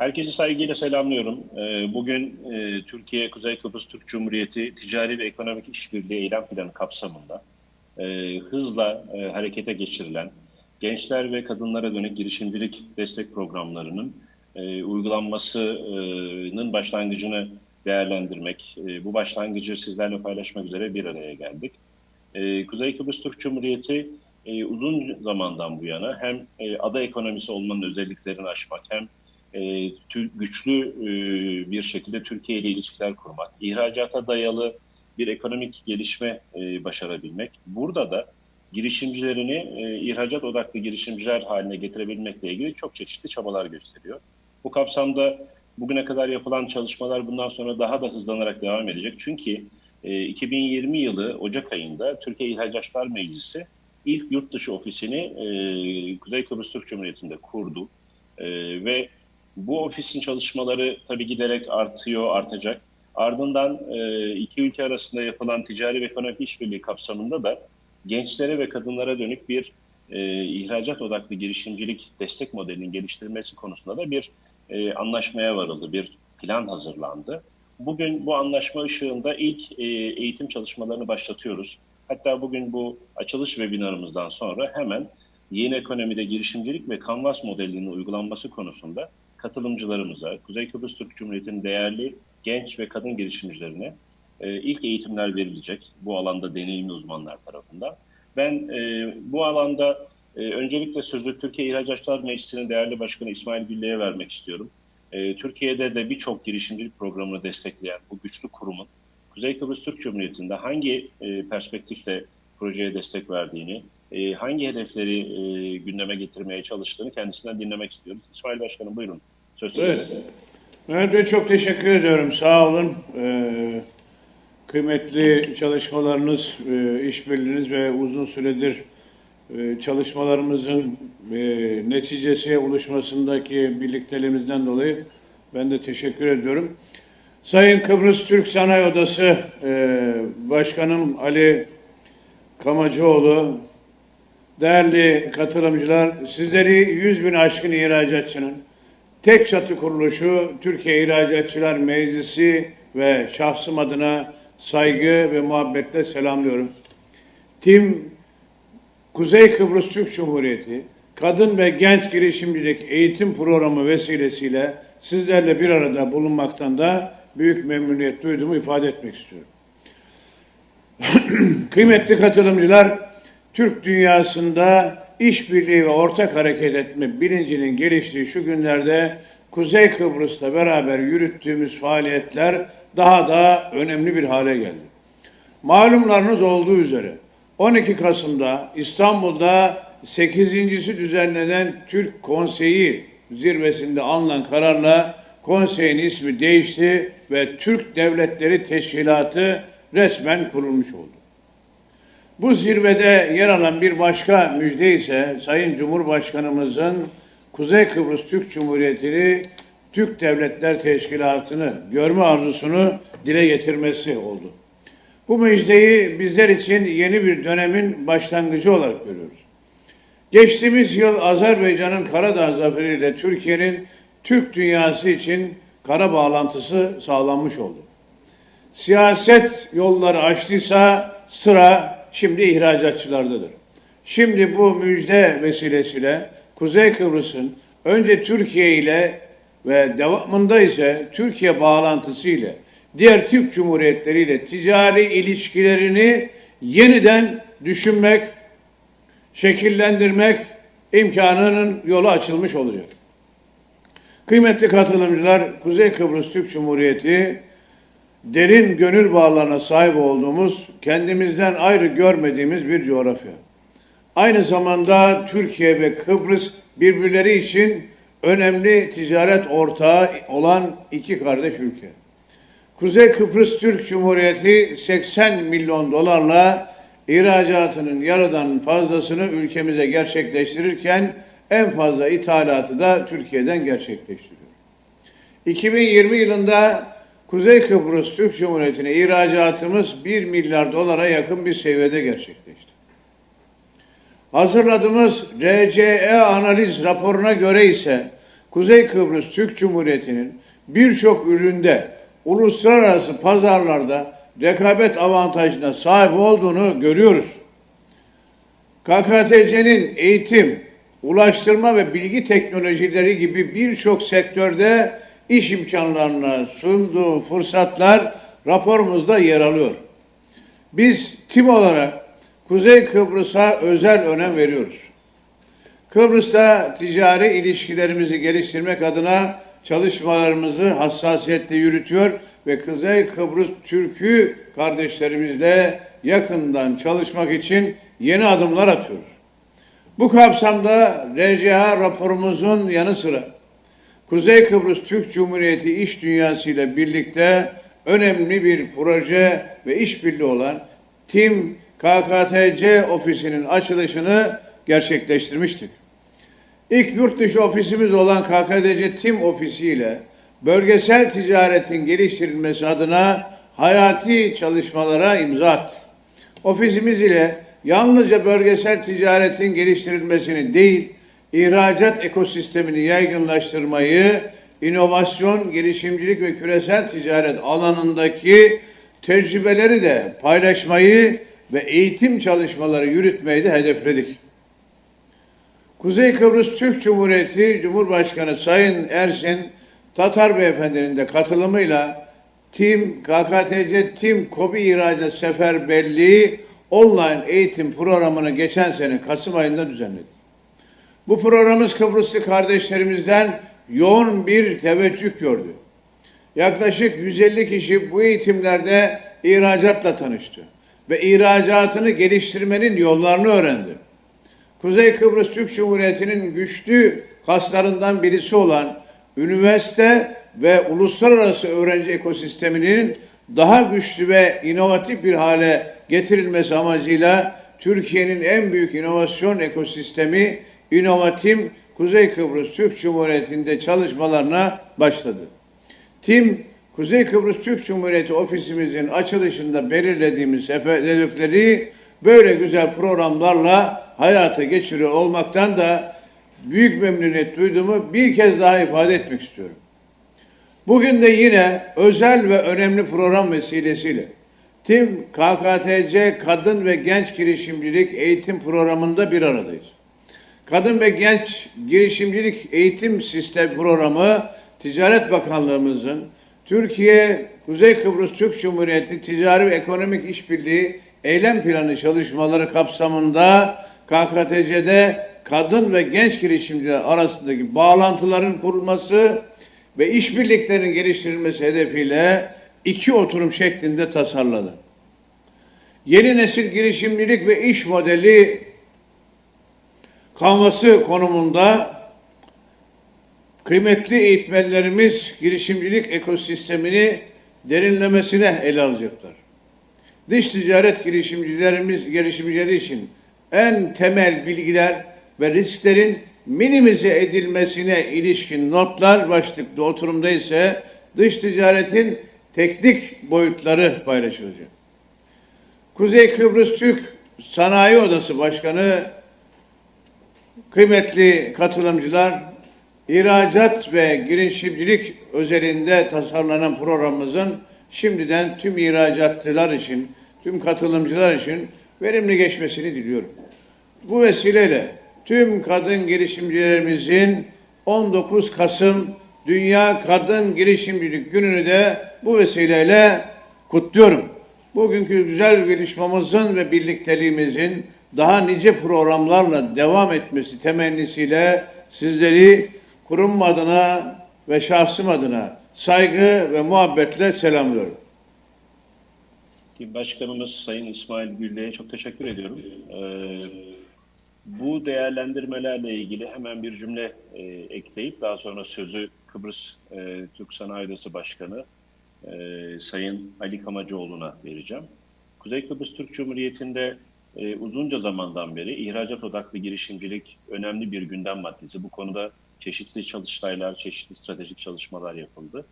Herkesi saygıyla selamlıyorum. Ee, Bugün e, Türkiye Kuzey Kıbrıs Türk Cumhuriyeti Ticari ve Ekonomik İşbirliği Eylem Planı kapsamında e, hızla e, harekete geçirilen gençler ve kadınlara dönük girişimcilik destek programlarının uygulanmasının başlangıcını değerlendirmek, bu başlangıcı sizlerle paylaşmak üzere bir araya geldik. Kuzey Kıbrıs Türk Cumhuriyeti uzun zamandan bu yana hem ada ekonomisi olmanın özelliklerini aşmak hem e, güçlü e, bir şekilde Türkiye ile ilişkiler kurmak, ihracata dayalı bir ekonomik gelişme e, başarabilmek. Burada da girişimcilerini ihracat odaklı girişimciler haline getirebilmekle ilgili çok çeşitli çabalar gösteriyor. Bu kapsamda bugüne kadar yapılan çalışmalar bundan sonra daha da hızlanarak devam edecek. Çünkü e, 2020 yılı Ocak ayında Türkiye İhracatçılar Meclisi ilk yurt dışı ofisini Kuzey Kıbrıs Türk Cumhuriyeti'nde kurdu. Ve bu ofisin çalışmaları tabii giderek artıyor, artacak. Ardından e, iki ülke arasında yapılan ticari ve ekonomik işbirliği kapsamında da gençlere ve kadınlara dönük bir e, ihracat odaklı girişimcilik destek modelinin geliştirilmesi konusunda da bir e, anlaşmaya varıldı, bir plan hazırlandı. Bugün bu anlaşma ışığında ilk eğitim çalışmalarını başlatıyoruz. Hatta bugün bu açılış webinarımızdan sonra hemen yeni ekonomide girişimcilik ve kanvas modelinin uygulanması konusunda katılımcılarımıza, Kuzey Kıbrıs Türk Cumhuriyeti'nin değerli genç ve kadın girişimcilerine e, ilk eğitimler verilecek bu alanda deneyimli uzmanlar tarafından. Ben e, bu alanda e, öncelikle sözü Türkiye İhracatçılar Meclisi'nin değerli başkanı İsmail Güllü'ye vermek istiyorum. Türkiye'de de birçok girişimcilik programını destekleyen bu güçlü kurumun Kuzey Kıbrıs Türk Cumhuriyeti'nde hangi perspektifle projeye destek verdiğini, e, hangi hedefleri e, gündeme getirmeye çalıştığını kendisinden dinlemek istiyoruz. İsmail Başkanım buyurun. Söz sizde. Evet. Bey çok teşekkür ediyorum. Sağ olun. Ee, kıymetli çalışmalarınız, e, işbirliğiniz ve uzun süredir e, çalışmalarımızın e, neticesiye ulaşmasındaki birlikteliğimizden dolayı ben de teşekkür ediyorum. Sayın Kıbrıs Türk Sanayi Odası e, Başkanım Ali Kamacıoğlu, değerli katılımcılar, sizleri 100 bin aşkın ihracatçının tek çatı kuruluşu Türkiye İhracatçılar Meclisi ve şahsım adına saygı ve muhabbetle selamlıyorum. Tim Kuzey Kıbrıs Türk Cumhuriyeti Kadın ve Genç Girişimcilik Eğitim Programı vesilesiyle sizlerle bir arada bulunmaktan da büyük memnuniyet duyduğumu ifade etmek istiyorum. Kıymetli katılımcılar, Türk dünyasında işbirliği ve ortak hareket etme bilincinin geliştiği şu günlerde Kuzey Kıbrıs'la beraber yürüttüğümüz faaliyetler daha da önemli bir hale geldi. Malumlarınız olduğu üzere 12 Kasım'da İstanbul'da 8.si düzenlenen Türk Konseyi zirvesinde alınan kararla konseyin ismi değişti ve Türk Devletleri Teşkilatı resmen kurulmuş oldu. Bu zirvede yer alan bir başka müjde ise Sayın Cumhurbaşkanımızın Kuzey Kıbrıs Türk Cumhuriyeti'ni Türk Devletler Teşkilatı'nı görme arzusunu dile getirmesi oldu. Bu müjdeyi bizler için yeni bir dönemin başlangıcı olarak görüyoruz. Geçtiğimiz yıl Azerbaycan'ın Karadağ zaferiyle Türkiye'nin Türk dünyası için kara bağlantısı sağlanmış oldu. Siyaset yolları açtıysa sıra şimdi ihracatçılardadır. Şimdi bu müjde vesilesiyle Kuzey Kıbrıs'ın önce Türkiye ile ve devamında ise Türkiye bağlantısı ile diğer Türk Cumhuriyetleri ile ticari ilişkilerini yeniden düşünmek, şekillendirmek imkanının yolu açılmış olacak. Kıymetli katılımcılar, Kuzey Kıbrıs Türk Cumhuriyeti derin gönül bağlarına sahip olduğumuz, kendimizden ayrı görmediğimiz bir coğrafya. Aynı zamanda Türkiye ve Kıbrıs birbirleri için önemli ticaret ortağı olan iki kardeş ülke. Kuzey Kıbrıs Türk Cumhuriyeti 80 milyon dolarla ihracatının yarıdan fazlasını ülkemize gerçekleştirirken en fazla ithalatı da Türkiye'den gerçekleştiriyor. 2020 yılında Kuzey Kıbrıs Türk Cumhuriyeti'ne ihracatımız 1 milyar dolara yakın bir seviyede gerçekleşti. Hazırladığımız RCE analiz raporuna göre ise Kuzey Kıbrıs Türk Cumhuriyeti'nin birçok üründe uluslararası pazarlarda rekabet avantajına sahip olduğunu görüyoruz. KKTC'nin eğitim, ulaştırma ve bilgi teknolojileri gibi birçok sektörde iş imkanlarına sunduğu fırsatlar raporumuzda yer alıyor. Biz tim olarak Kuzey Kıbrıs'a özel önem veriyoruz. Kıbrıs'ta ticari ilişkilerimizi geliştirmek adına çalışmalarımızı hassasiyetle yürütüyor ve Kuzey Kıbrıs Türk'ü kardeşlerimizle yakından çalışmak için yeni adımlar atıyoruz. Bu kapsamda RCA raporumuzun yanı sıra Kuzey Kıbrıs Türk Cumhuriyeti İş Dünyası ile birlikte önemli bir proje ve işbirliği olan TİM KKTC ofisinin açılışını gerçekleştirmiştik. İlk yurt dışı ofisimiz olan KKTC TİM ofisi ile bölgesel ticaretin geliştirilmesi adına hayati çalışmalara imza attık. Ofisimiz ile yalnızca bölgesel ticaretin geliştirilmesini değil, ihracat ekosistemini yaygınlaştırmayı, inovasyon, girişimcilik ve küresel ticaret alanındaki tecrübeleri de paylaşmayı ve eğitim çalışmaları yürütmeyi de hedefledik. Kuzey Kıbrıs Türk Cumhuriyeti Cumhurbaşkanı Sayın Ersin Tatar Beyefendi'nin de katılımıyla TİM, KKTC TİM KOBİ İhracat Seferberliği online eğitim programını geçen sene Kasım ayında düzenledik. Bu programımız Kıbrıslı kardeşlerimizden yoğun bir teveccüh gördü. Yaklaşık 150 kişi bu eğitimlerde ihracatla tanıştı ve ihracatını geliştirmenin yollarını öğrendi. Kuzey Kıbrıs Türk Cumhuriyeti'nin güçlü kaslarından birisi olan üniversite ve uluslararası öğrenci ekosisteminin daha güçlü ve inovatif bir hale getirilmesi amacıyla Türkiye'nin en büyük inovasyon ekosistemi İnovatim Kuzey Kıbrıs Türk Cumhuriyeti'nde çalışmalarına başladı. Tim Kuzey Kıbrıs Türk Cumhuriyeti ofisimizin açılışında belirlediğimiz hedefleri böyle güzel programlarla hayata geçiriyor olmaktan da büyük memnuniyet duyduğumu bir kez daha ifade etmek istiyorum. Bugün de yine özel ve önemli program vesilesiyle Tim KKTC Kadın ve Genç Girişimcilik Eğitim Programı'nda bir aradayız. Kadın ve Genç Girişimcilik Eğitim Sistem Programı Ticaret Bakanlığımızın Türkiye Kuzey Kıbrıs Türk Cumhuriyeti Ticari ve Ekonomik İşbirliği Eylem Planı çalışmaları kapsamında KKTC'de kadın ve genç girişimciler arasındaki bağlantıların kurulması ve işbirliklerinin geliştirilmesi hedefiyle iki oturum şeklinde tasarladı. Yeni nesil girişimcilik ve iş modeli kalması konumunda kıymetli eğitmenlerimiz girişimcilik ekosistemini derinlemesine ele alacaklar. Dış ticaret girişimcilerimiz girişimcileri için en temel bilgiler ve risklerin minimize edilmesine ilişkin notlar başlıklı oturumda ise dış ticaretin teknik boyutları paylaşılacak. Kuzey Kıbrıs Türk Sanayi Odası Başkanı Kıymetli katılımcılar, ihracat ve girişimcilik özelinde tasarlanan programımızın şimdiden tüm ihracatçılar için, tüm katılımcılar için verimli geçmesini diliyorum. Bu vesileyle tüm kadın girişimcilerimizin 19 Kasım Dünya Kadın Girişimcilik Günü'nü de bu vesileyle kutluyorum. Bugünkü güzel gelişmemizin ve birlikteliğimizin daha nice programlarla devam etmesi temennisiyle sizleri kurum adına ve şahsım adına saygı ve muhabbetle selamlıyorum. Başkanımız Sayın İsmail Güllü'ye çok teşekkür ediyorum. Ee, bu değerlendirmelerle ilgili hemen bir cümle e, ekleyip daha sonra sözü Kıbrıs e, Türk Sanayi Odası Başkanı e, Sayın Ali Kamacıoğlu'na vereceğim. Kuzey Kıbrıs Türk Cumhuriyeti'nde e, uzunca zamandan beri ihracat odaklı girişimcilik önemli bir gündem maddesi. Bu konuda çeşitli çalıştaylar, çeşitli stratejik çalışmalar yapıldı.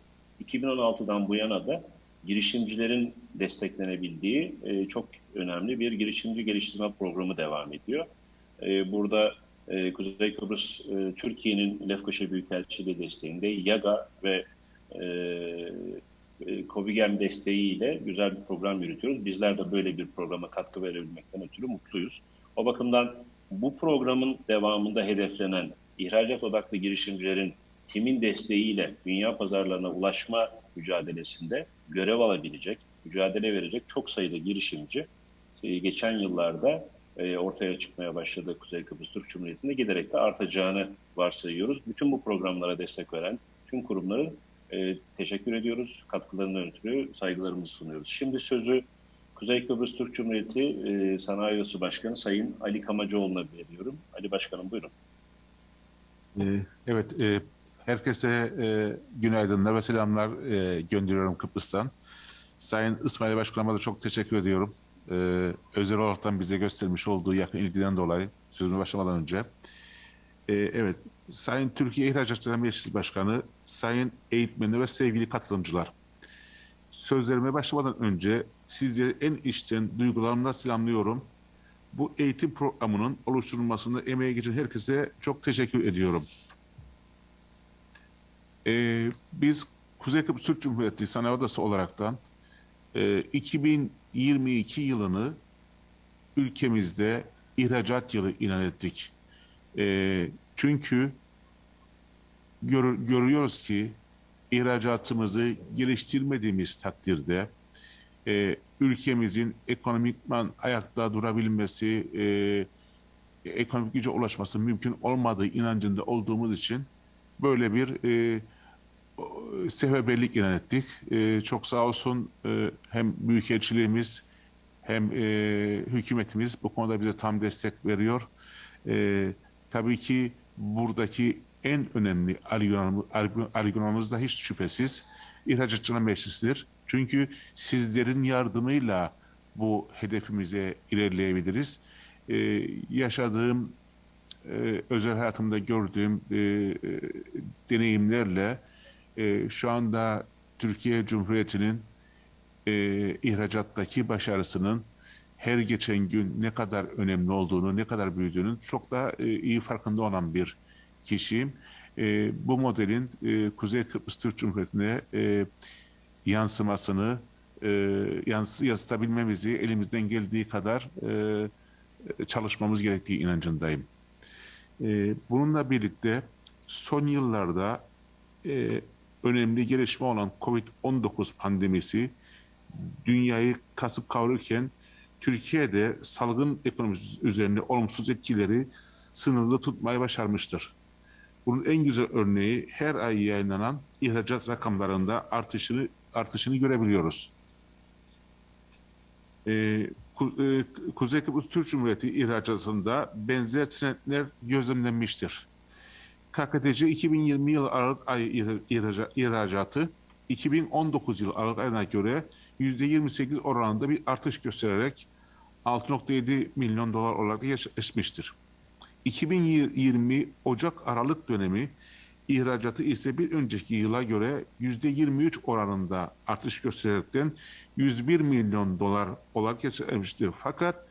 2016'dan bu yana da girişimcilerin desteklenebildiği e, çok önemli bir girişimci geliştirme programı devam ediyor. E, burada e, Kuzey Kıbrıs e, Türkiye'nin Lefkoşa Büyükelçiliği desteğinde YAGA ve e, e, COVIGEM desteğiyle güzel bir program yürütüyoruz. Bizler de böyle bir programa katkı verebilmekten ötürü mutluyuz. O bakımdan bu programın devamında hedeflenen ihracat odaklı girişimcilerin timin desteğiyle dünya pazarlarına ulaşma mücadelesinde görev alabilecek, mücadele verecek çok sayıda girişimci e, geçen yıllarda e, ortaya çıkmaya başladı Kuzey Kıbrıs Türk Cumhuriyeti'nde giderek de artacağını varsayıyoruz. Bütün bu programlara destek veren tüm kurumları e, teşekkür ediyoruz. Katkılarından ötürü saygılarımızı sunuyoruz. Şimdi sözü Kuzey Kıbrıs Türk Cumhuriyeti e, Sanayi Odası Başkanı Sayın Ali Kamacıoğlu'na veriyorum. Ali Başkanım buyurun. Ee, Evet, e, herkese e, günaydınlar ve selamlar e, gönderiyorum Kıbrıs'tan. Sayın İsmail Başkanıma da çok teşekkür ediyorum. Ee, Özel olaraktan bize göstermiş olduğu yakın ilgiden dolayı sözüme başlamadan önce. Ee, Evet, Sayın Türkiye İhracatçılar Meclisi Başkanı, Sayın eğitmenler ve sevgili katılımcılar. Sözlerime başlamadan önce sizleri en içten duygularımla selamlıyorum. Bu eğitim programının oluşturulmasında emeği geçen herkese çok teşekkür ediyorum. Ee, biz Kuzey Kıbrıs Türk Cumhuriyeti Sanayi Odası olaraktan e, 2022 yılını ülkemizde ihracat yılı ilan ettik. E, çünkü gör- görüyoruz ki ihracatımızı geliştirmediğimiz takdirde e, ülkemizin ekonomikman ayakta durabilmesi, e, ekonomik güce ulaşması mümkün olmadığı inancında olduğumuz için böyle bir e, seferberlik ilan ettik. E, çok sağ olsun e, hem Büyükelçiliğimiz hem e, hükümetimiz bu konuda bize tam destek veriyor. E, tabii ki buradaki en önemli argümanımız, da hiç şüphesiz İhracatçılar Meclisi'dir. Çünkü sizlerin yardımıyla bu hedefimize ilerleyebiliriz. E, yaşadığım, e, özel hayatımda gördüğüm e, e, deneyimlerle e, şu anda Türkiye Cumhuriyeti'nin e, ihracattaki başarısının her geçen gün ne kadar önemli olduğunu, ne kadar büyüdüğünün çok da e, iyi farkında olan bir kişiyim. E, bu modelin e, Kuzey Kıbrıs Türk Cumhuriyeti'ne yansımasını yansı, yansıtabilmemizi elimizden geldiği kadar çalışmamız gerektiği inancındayım. Bununla birlikte son yıllarda önemli gelişme olan COVID-19 pandemisi dünyayı kasıp kavururken Türkiye'de salgın ekonomisi üzerine olumsuz etkileri sınırlı tutmayı başarmıştır. Bunun en güzel örneği her ay yayınlanan ihracat rakamlarında artışını artışını görebiliyoruz. Ee, e, Kuzey Kıbrıs Türk Cumhuriyeti ihracatında benzer trendler gözlemlenmiştir. KKTC 2020 yılı Aralık ayı ihra- ihraca- ihracatı 2019 yılı Aralık ayına göre %28 oranında bir artış göstererek 6.7 milyon dolar olarak gerçekleşmiştir. 2020 Ocak-Aralık dönemi ihracatı ise bir önceki yıla göre %23 oranında artış göstererekten 101 milyon dolar olarak gerçekleşmiştir. Fakat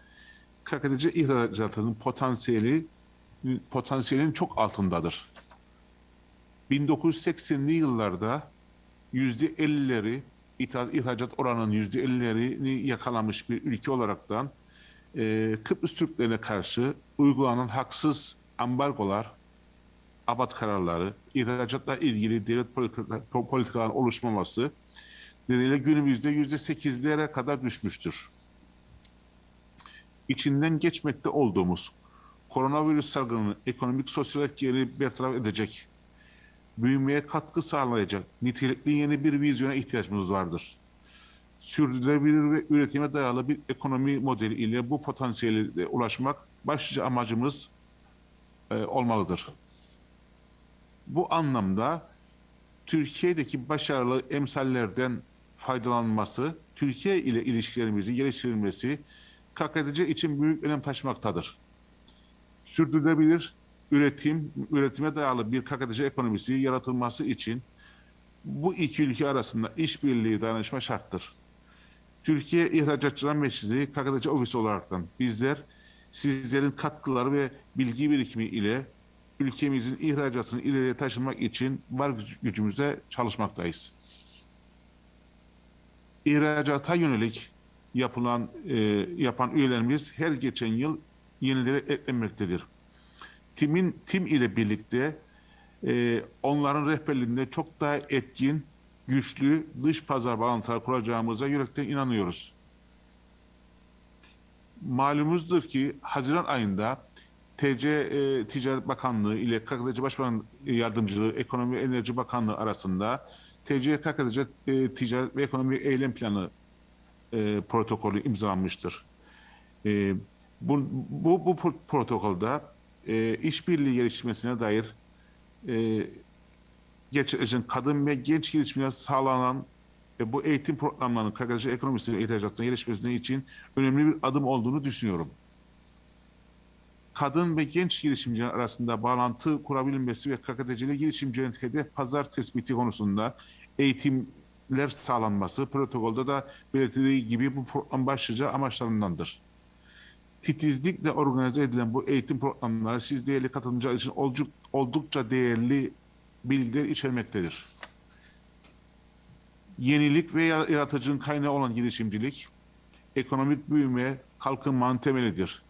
KKTC ihracatının potansiyeli potansiyelin çok altındadır. 1980'li yıllarda %50'leri ithal ihracat oranının %50'lerini yakalamış bir ülke olaraktan e, Kıbrıs Türklerine karşı uygulanan haksız ambargolar, abat kararları, ihracatla ilgili devlet politika, politikaların oluşmaması nedeniyle günümüzde %8'lere kadar düşmüştür. İçinden geçmekte olduğumuz koronavirüs salgınının ekonomik sosyal etkileri bertaraf edecek, büyümeye katkı sağlayacak nitelikli yeni bir vizyona ihtiyacımız vardır. Sürdürülebilir ve üretime dayalı bir ekonomi modeli ile bu potansiyele ulaşmak başlıca amacımız e, olmalıdır. Bu anlamda Türkiye'deki başarılı emsallerden faydalanması, Türkiye ile ilişkilerimizi geliştirilmesi KKTC için büyük önem taşımaktadır. Sürdürülebilir üretim, üretime dayalı bir KKTC ekonomisi yaratılması için bu iki ülke arasında işbirliği dayanışma şarttır. Türkiye İhracatçılar Meclisi KKTC ofisi olaraktan bizler sizlerin katkıları ve bilgi birikimi ile ülkemizin ihracatını ileriye taşımak için var güc- gücümüzle çalışmaktayız. İhracata yönelik yapılan e, yapan üyelerimiz her geçen yıl yenileri eklenmektedir. Timin tim ile birlikte e, onların rehberliğinde çok daha etkin, güçlü dış pazar bağlantılar kuracağımıza yürekten inanıyoruz. Malumuzdur ki Haziran ayında TC e, Ticaret Bakanlığı ile KKTC Başbakan Yardımcılığı Ekonomi ve Enerji Bakanlığı arasında TC KKTC e, Ticaret ve Ekonomi Eylem Planı e, protokolü imzalanmıştır. E, bu, bu, bu pro- protokolda e, işbirliği gelişmesine dair e, gerçekleşen kadın ve genç gelişimine sağlanan ve bu eğitim programlarının KKTC ekonomisi ve ihracatına gelişmesine için önemli bir adım olduğunu düşünüyorum. Kadın ve genç girişimciler arasında bağlantı kurabilmesi ve KKTC'li girişimcilerin hedef pazar tespiti konusunda eğitimler sağlanması protokolda da belirtildiği gibi bu program başlıca amaçlarındandır. Titizlikle organize edilen bu eğitim programları siz değerli katılımcılar için olduk- oldukça değerli bilgiler içermektedir. Yenilik ve yaratıcının kaynağı olan girişimcilik, ekonomik büyüme, kalkınmanın temelidir.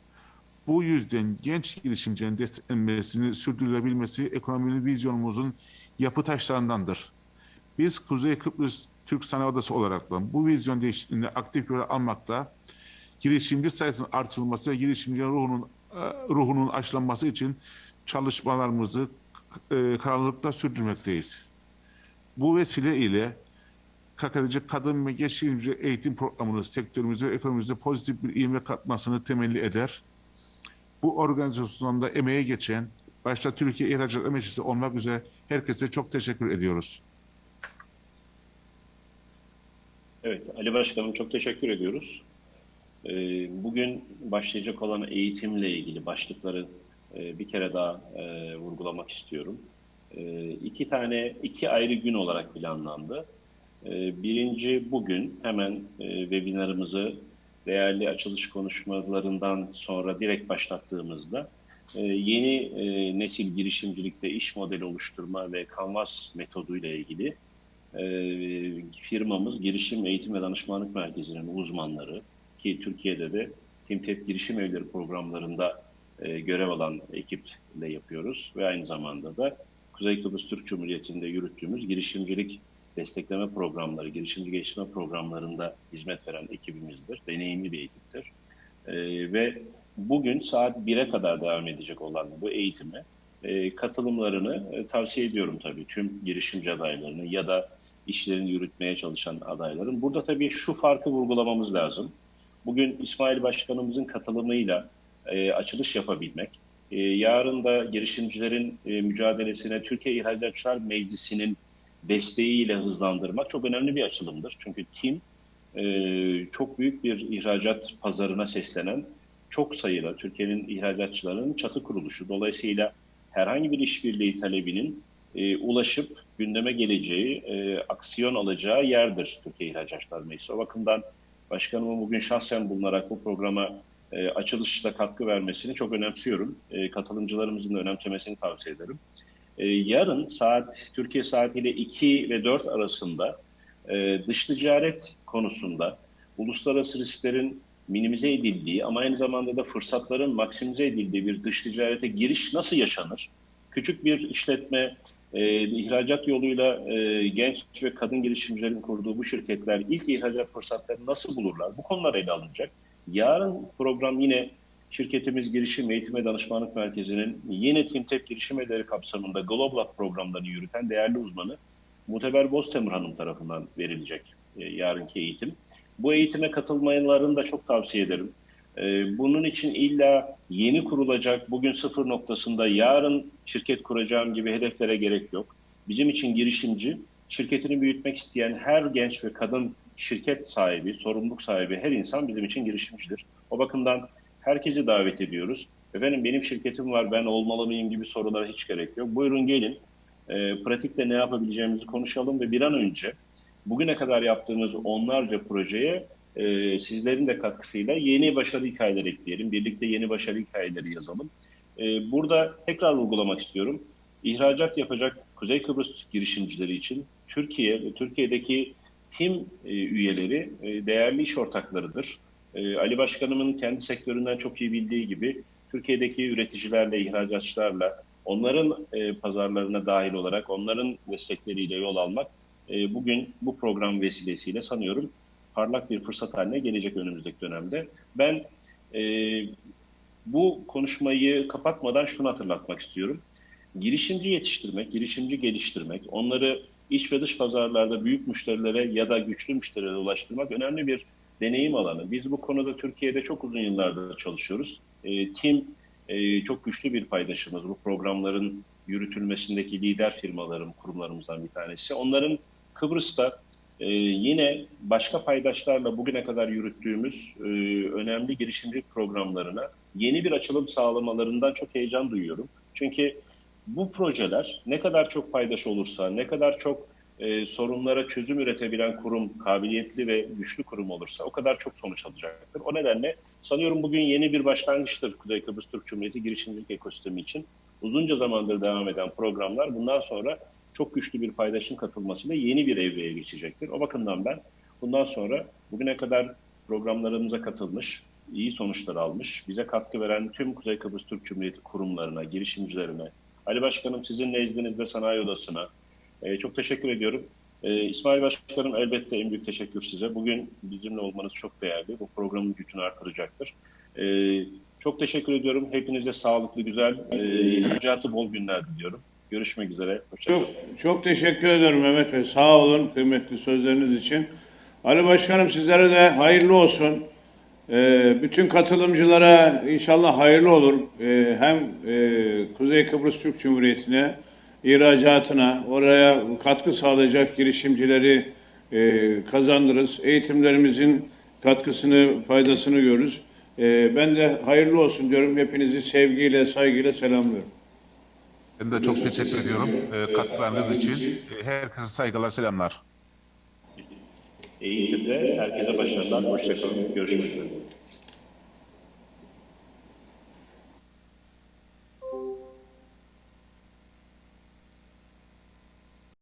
Bu yüzden genç girişimcilerin desteklenmesini sürdürülebilmesi ekonominin vizyonumuzun yapı taşlarındandır. Biz Kuzey Kıbrıs Türk Sanayi Odası olarak bu vizyon değişikliğinde aktif rol almakta, girişimci sayısının artırılması ve girişimcilerin ruhunun, e, ruhunun aşılanması için çalışmalarımızı e, kararlılıkla sürdürmekteyiz. Bu vesile ile KKTC Kadın ve Genç Girişimci Eğitim Programı'nı sektörümüzde ve ekonomimizde pozitif bir ivme katmasını temelli eder. Bu organizasyonda emeğe geçen, başta Türkiye İhracatlar Meclisi olmak üzere herkese çok teşekkür ediyoruz. Evet, Ali Başkanım çok teşekkür ediyoruz. Ee, Bugün başlayacak olan eğitimle ilgili başlıkları e, bir kere daha e, vurgulamak istiyorum. E, İki tane, iki ayrı gün olarak planlandı. Birinci bugün hemen webinarımızı değerli açılış konuşmalarından sonra direkt başlattığımızda yeni nesil girişimcilikte iş modeli oluşturma ve kanvas metoduyla ilgili firmamız Girişim Eğitim ve Danışmanlık Merkezi'nin uzmanları ki Türkiye'de de Timtep Girişim Evleri programlarında e, görev alan ekiple yapıyoruz ve aynı zamanda da Kuzey Kıbrıs Türk Cumhuriyeti'nde yürüttüğümüz girişimcilik destekleme programları, girişimci geliştirme programlarında hizmet veren ekibimizdir. Deneyimli bir ekiptir. E, ve bugün saat 1'e kadar devam edecek olan bu eğitime e, katılımlarını e, tavsiye ediyorum tabii tüm girişimci adaylarını ya da işlerini yürütmeye çalışan adayların. Burada tabii şu farkı vurgulamamız lazım. Bugün İsmail Başkanımızın katılımıyla e, açılış yapabilmek, e, yarın da girişimcilerin e, mücadelesine Türkiye İhracatçılar Meclisi'nin desteğiyle hızlandırmak çok önemli bir açılımdır. Çünkü TİM e, çok büyük bir ihracat pazarına seslenen çok sayıda Türkiye'nin ihracatçılarının çatı kuruluşu. Dolayısıyla herhangi bir işbirliği talebinin e, ulaşıp gündeme geleceği, e, aksiyon alacağı yerdir Türkiye İhracatçılar Meclisi. O bakımdan başkanımın bugün şahsen bulunarak bu programa e, açılışta katkı vermesini çok önemsiyorum. E, katılımcılarımızın da önemsemesini tavsiye ederim. E, yarın saat Türkiye saatiyle 2 ve 4 arasında e, dış ticaret konusunda uluslararası risklerin minimize edildiği ama aynı zamanda da fırsatların maksimize edildiği bir dış ticarete giriş nasıl yaşanır? Küçük bir işletme e, ihracat yoluyla e, genç ve kadın girişimcilerin kurduğu bu şirketler ilk ihracat fırsatlarını nasıl bulurlar? Bu konular ele alınacak. Yarın program yine şirketimiz Girişim Eğitim ve Danışmanlık Merkezi'nin yine Timtep Girişim Evleri kapsamında Global Up programlarını yürüten değerli uzmanı Muteber Boztemir Hanım tarafından verilecek e, yarınki eğitim. Bu eğitime katılmayanların da çok tavsiye ederim. E, bunun için illa yeni kurulacak, bugün sıfır noktasında yarın şirket kuracağım gibi hedeflere gerek yok. Bizim için girişimci, şirketini büyütmek isteyen her genç ve kadın şirket sahibi, sorumluluk sahibi her insan bizim için girişimcidir. O bakımdan herkesi davet ediyoruz. Efendim benim şirketim var, ben olmalı mıyım gibi sorulara hiç gerek yok. Buyurun gelin, e, pratikte ne yapabileceğimizi konuşalım ve bir an önce bugüne kadar yaptığımız onlarca projeye e, sizlerin de katkısıyla yeni başarı hikayeleri ekleyelim. Birlikte yeni başarı hikayeleri yazalım. E, burada tekrar vurgulamak istiyorum. İhracat yapacak Kuzey Kıbrıs girişimcileri için Türkiye ve Türkiye'deki tim e, üyeleri e, değerli iş ortaklarıdır. E, Ali Başkanımın kendi sektöründen çok iyi bildiği gibi Türkiye'deki üreticilerle, ihracatçılarla, onların e, pazarlarına dahil olarak, onların destekleriyle yol almak e, bugün bu program vesilesiyle sanıyorum parlak bir fırsat haline gelecek önümüzdeki dönemde. Ben e, bu konuşmayı kapatmadan şunu hatırlatmak istiyorum. Girişimci yetiştirmek, girişimci geliştirmek, onları iç ve dış pazarlarda büyük müşterilere ya da güçlü müşterilere ulaştırmak önemli bir deneyim alanı. Biz bu konuda Türkiye'de çok uzun yıllardır çalışıyoruz. E, TİM e, çok güçlü bir paydaşımız. Bu programların yürütülmesindeki lider firmaların, kurumlarımızdan bir tanesi. Onların Kıbrıs'ta e, yine başka paydaşlarla bugüne kadar yürüttüğümüz e, önemli girişimcilik programlarına yeni bir açılım sağlamalarından çok heyecan duyuyorum. Çünkü bu projeler ne kadar çok paydaş olursa, ne kadar çok e, sorunlara çözüm üretebilen kurum, kabiliyetli ve güçlü kurum olursa o kadar çok sonuç alacaktır. O nedenle sanıyorum bugün yeni bir başlangıçtır Kuzey Kıbrıs Türk Cumhuriyeti girişimcilik ekosistemi için. Uzunca zamandır devam eden programlar bundan sonra çok güçlü bir paydaşın katılmasıyla yeni bir evreye geçecektir. O bakımdan ben bundan sonra bugüne kadar programlarımıza katılmış, iyi sonuçlar almış, bize katkı veren tüm Kuzey Kıbrıs Türk Cumhuriyeti kurumlarına, girişimcilerine, Ali Başkanım sizin nezdinizde sanayi odasına e, çok teşekkür ediyorum. E, İsmail Başkanım elbette en büyük teşekkür size. Bugün bizimle olmanız çok değerli. Bu programın gücünü artıracaktır. E, çok teşekkür ediyorum. Hepinize sağlıklı, güzel, e, bol günler diliyorum. Görüşmek üzere. Hoşçakalın. Çok, çok teşekkür ederim Mehmet Bey. Sağ olun kıymetli sözleriniz için. Ali Başkanım sizlere de hayırlı olsun. Ee, bütün katılımcılara inşallah hayırlı olur. Ee, hem e, Kuzey Kıbrıs Türk Cumhuriyeti'ne, ihracatına, oraya katkı sağlayacak girişimcileri e, kazandırırız. Eğitimlerimizin katkısını, faydasını görürüz. Ee, ben de hayırlı olsun diyorum. Hepinizi sevgiyle, saygıyla selamlıyorum. Ben de çok teşekkür ediyorum e, katkılarınız için. E, herkese saygılar, selamlar. Eğitimde herkese başarılar. Hoşçakalın. Görüşmek üzere.